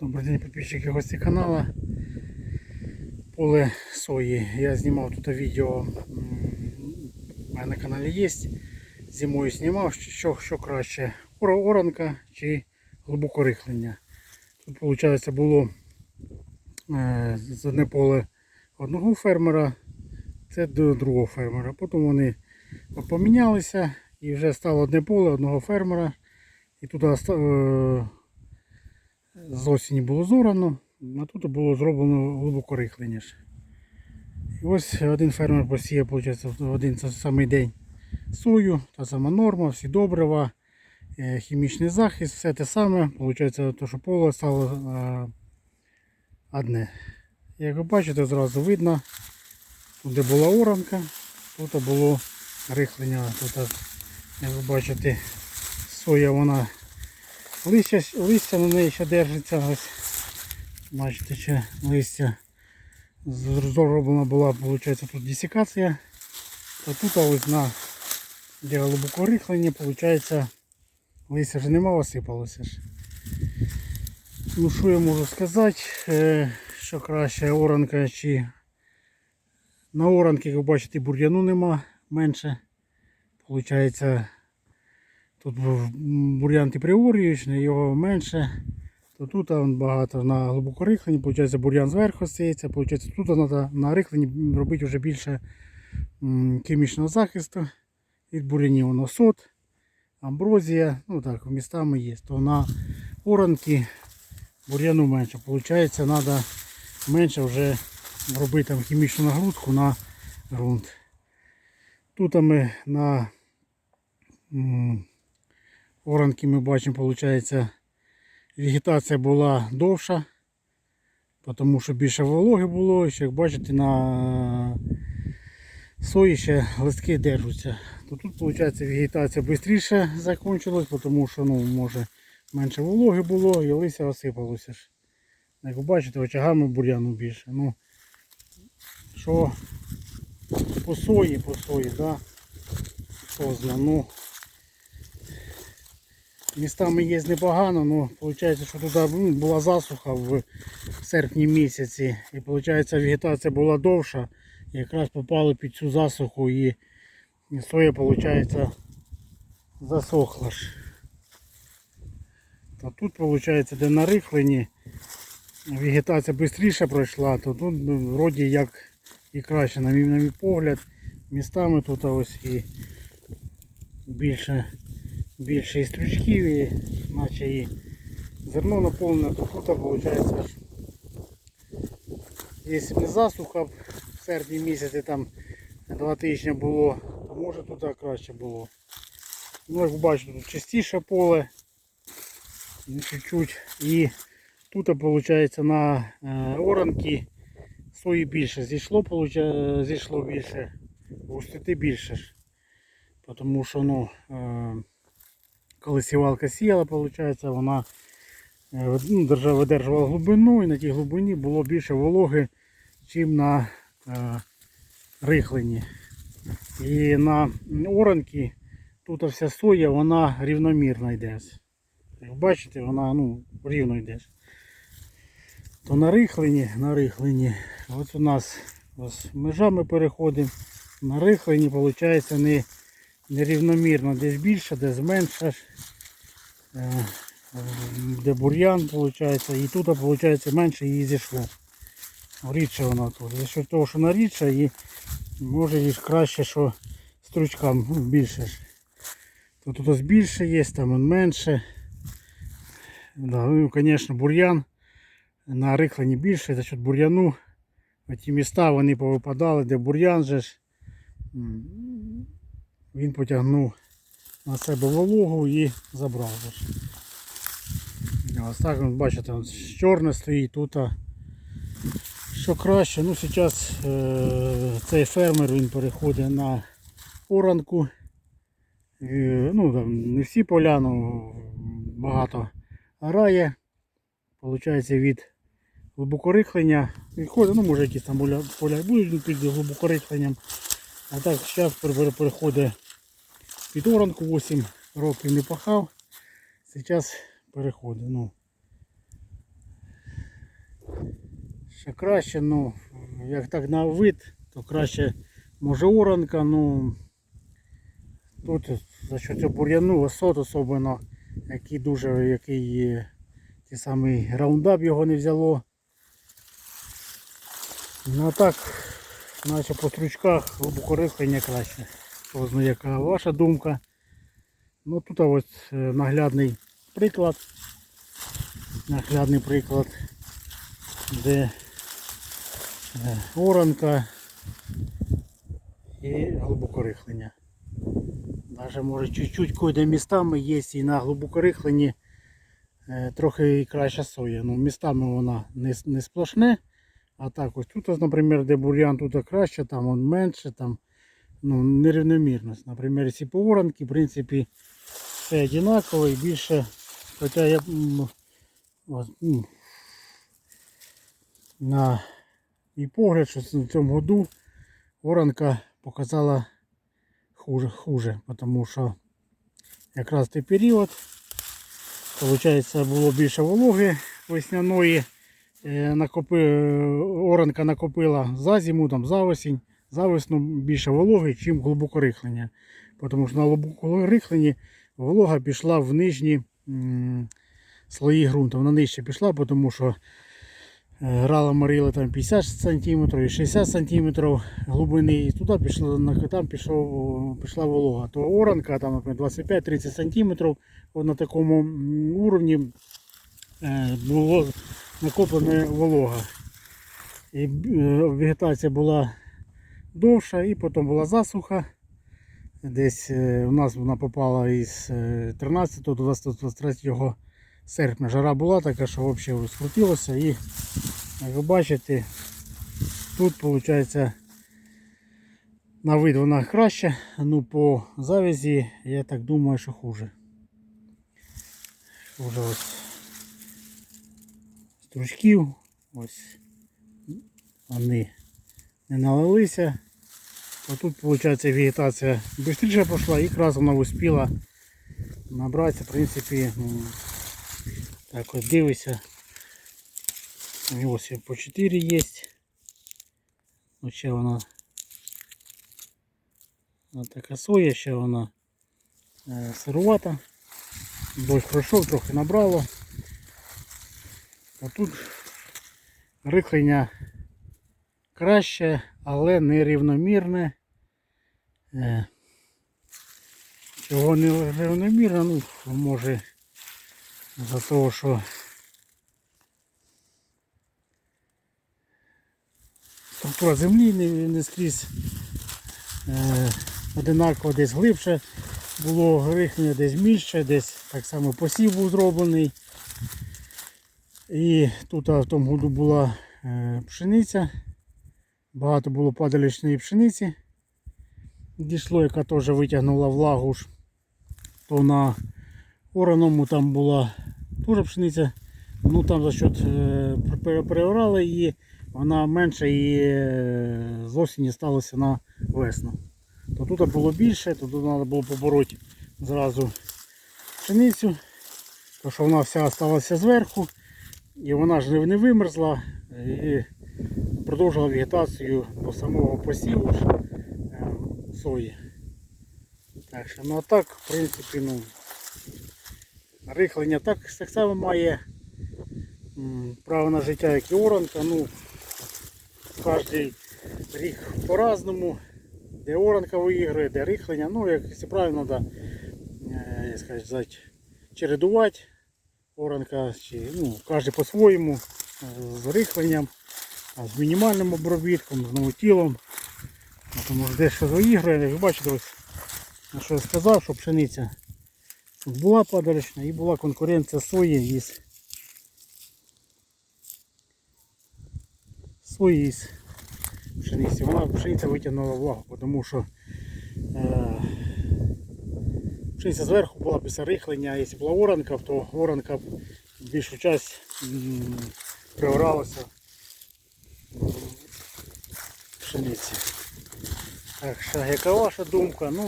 Добрий день, підписчики гості каналу. Поле сої. Я знімав тут відео. У мене на каналі є. Зимою знімав, що, що краще. Оранка чи глибоке рихлення. Тут, виходить, було е, з одне поле одного фермера, це до другого фермера. Потім вони помінялися і вже стало одне поле одного фермера. І оста- е, з осені було зорано, а тут було зроблено глибоко рихлення. І ось один фермер посіяв, виходить, в один самий день сою, та сама норма, всі добрива, е, хімічний захист, все те саме. Виходить, то, що поле стало е, одне. Як ви бачите, зразу видно, тут де була оранка, тут було рихлення. Тут, як ви бачите, соя вона Листя, листя на неї ще держиться. Ось. Бачите, ще листя зроблена була, виходить, тут десикація. То тут ось на де глибоко рихлення, виходить, листя вже нема, осипалося ж. Ну що я можу сказати, е, що краще оранка чи на оранки, як ви бачите, бур'яну нема менше. Получається Тут був бур'ян типріоріючний, його менше. То тут багато на глибоко рихленні, виходить бур'ян зверху стається, виходить, тут треба на рихленні робити вже більше хімічного захисту від бур'янів. Воно сот, амброзія, ну так, містами є. То на оранки бур'яну менше. Виходить, треба менше вже робити там, хімічну нагрузку на ґрунт. Тут ми на Оранки ми бачимо, виходить, вегетація була довша, тому що більше вологи було. І як бачите, на сої ще листки держаться. То тут, виходить, вегетація швидше закінчилась, тому що ну, може менше вологи було і листя осипалося. ж. Як ви бачите, очагами бур'яну більше. Ну, що по сої, по сої, да? Знає, ну, Містами є непогано, але виходить, що туди ну, була засуха в серпні місяці. І виходить, вегетація була довша. Якраз попали під цю засуху і соя виходить, засохла ж. А тут виходить, де на рихленні вегетація швидше пройшла, то тут ну, вроді як і краще, на мій погляд. Містами тут ось і більше більше і стручків, і наче і зерно наповнене, то тут виходить, якщо не засуха в серпні місяці там два тижні було, то може тут краще було. Ну, як ви бачите, тут частіше поле, ну, чуть-чуть. І тут виходить на е, оранки сої більше зійшло, зійшло більше, густоти більше. Тому що ну, е, коли сівалка сіяла, виходить, вона е, ну, видержувала глибину і на тій глибині було більше вологи, ніж на е, рихленні. І на оранки тут вся соя вона рівномірно йде. Як бачите, вона ну, рівно йде. То на рихлені, на рихлені, от у нас ось межа ми переходимо. На рихлені, виходить, не нерівномірно, десь більше, десь менше. Е, Де бур'ян, виходить, і тут виходить, менше її зійшло. Рідше вона тут. За що того, що вона рідша і може і краще, що стручкам ну, більше. То тут ось більше є, там он менше. Да, ну, звісно, бур'ян на рихленні більше, за счет бур'яну. Ті міста вони повипадали, де бур'ян же ж. Він потягнув на себе вологу і забрав. Ось так, от бачите, чорне стоїть тут. Що краще, ну зараз е, цей фермер він переходить на оранку. Е, ну там не всі поля, ну багато грає. Получається від глибокорихлення. Відходить, ну може якісь там поля, поля будуть під глибокорихленням. А так зараз переходить під оранку 8 років не пахав. Зараз переходить. Ну, ще краще, ну, як так на вид, то краще може оранка, ну тут за що цього бур'яну, осот особливо, який дуже, який ті самий раундап його не взяло. Ну а так, наче по стручках глибоко рихлення краще. Хто яка ваша думка. Ну тут ось е, наглядний приклад. Наглядний приклад, де е, оранка і глибокорихлення. Даже може чуть-чуть койде містами є і на глибокорихленні е, трохи і краща соя. Ну, містами вона не, не сплошне. А так ось тут, наприклад, де бур'ян, тут краще, там он менше, там ну, нерівномірність. Наприклад, якщо по оранки, в принципі, все однаково і більше. Хоча я ось, на мій погляд, що в цьому году оранка показала хуже, хуже, тому що якраз той період, виходить, було більше вологи весняної, е, накопи, оранка накопила за зиму, там, за осінь, за весну більше вологи, ніж глибокорихлення. Тому що на глибокорихленні волога пішла в нижні слої ґрунту. Вона нижче пішла, тому що Е, Грала морили там 50 см і 60 см глибини, і туди пішло, на- там пішов, пішла волога. То оранка там, наприклад, 25-30 см от на такому уровні е, було накоплена волога. І е, вегетація була довша, і потім була засуха. Десь е, у нас вона попала із е, 13 до 23 серпня. Жара була така, що взагалі скрутилося і як ви бачите, тут виходить на вид вона краще, ну по завязі я так думаю, що хуже. Хуже ось стручків, ось вони не налилися. А тут виходить вегетація швидше пішла і якраз вона успіла набратися, в принципі, ну, так ось дивися. Ось по 4 є. Ось ще вона ось така соя, ще вона е, сирувата. Дощ пройшов, трохи набрало. А тут рихлення краще, але нерівномірне. Е, Чого нерівномірно, ну, може за того, що структура землі не, не скрізь е, одинаково десь глибше було рихлення, десь більше, десь так само посів був зроблений. І тут в тому году була е, пшениця. Багато було падалічної пшениці. Дійшло, яка теж витягнула влагу ж. То на ораному там була теж пшениця. Ну там за счет е, пере- переорали її, вона менше і е, з осені сталося на весну. То тут було більше, то тут треба було побороти зразу пшеницю, тому що вона вся залишилася зверху і вона ж не- не вимерзла і продовжила вегетацію до самого посіву е, сої. Так що, ну а так, в принципі, ну, рихлення так, так само має право на життя, як і оранка. Ну, кожен рік по-разному. Де оранка виіграє, де рихлення. Ну, як правильно, да, е, чередувати. Оранка, чи, ну, кожен по-своєму, е, з рихленням, з мінімальним обробітком, з новотілом. Тому що дещо виіграє, як ви бачите, ось, на що я сказав, що пшениця була падалічна і була конкуренція сої із сої із пшениці. Вона пшениця витягнула влагу, тому що е, пшениця зверху була без рихлення, а якщо була оранка, то оранка більшу часть м, приоралася пшениці. Так що, яка ваша думка? Ну,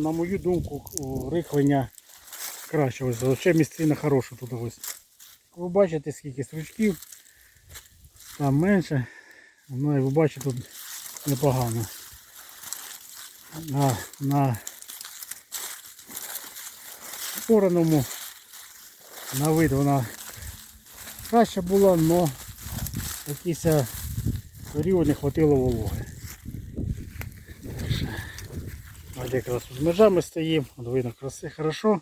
на мою думку, рихлення краще. Ось ще місцина хороша тут ось. Ви бачите, скільки стручків. там менше. Ну, як ви бачите, тут непогано. На, на пораному на вид вона краще була, але якийсь е, період не хватило вологи. От якраз з межами стоїмо, от краси хорошо.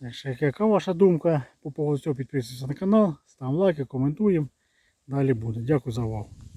Так що, яка ваша думка по поводу цього, підписуйтесь на канал, ставимо лайки, коментуємо. Далі буде. Дякую за увагу.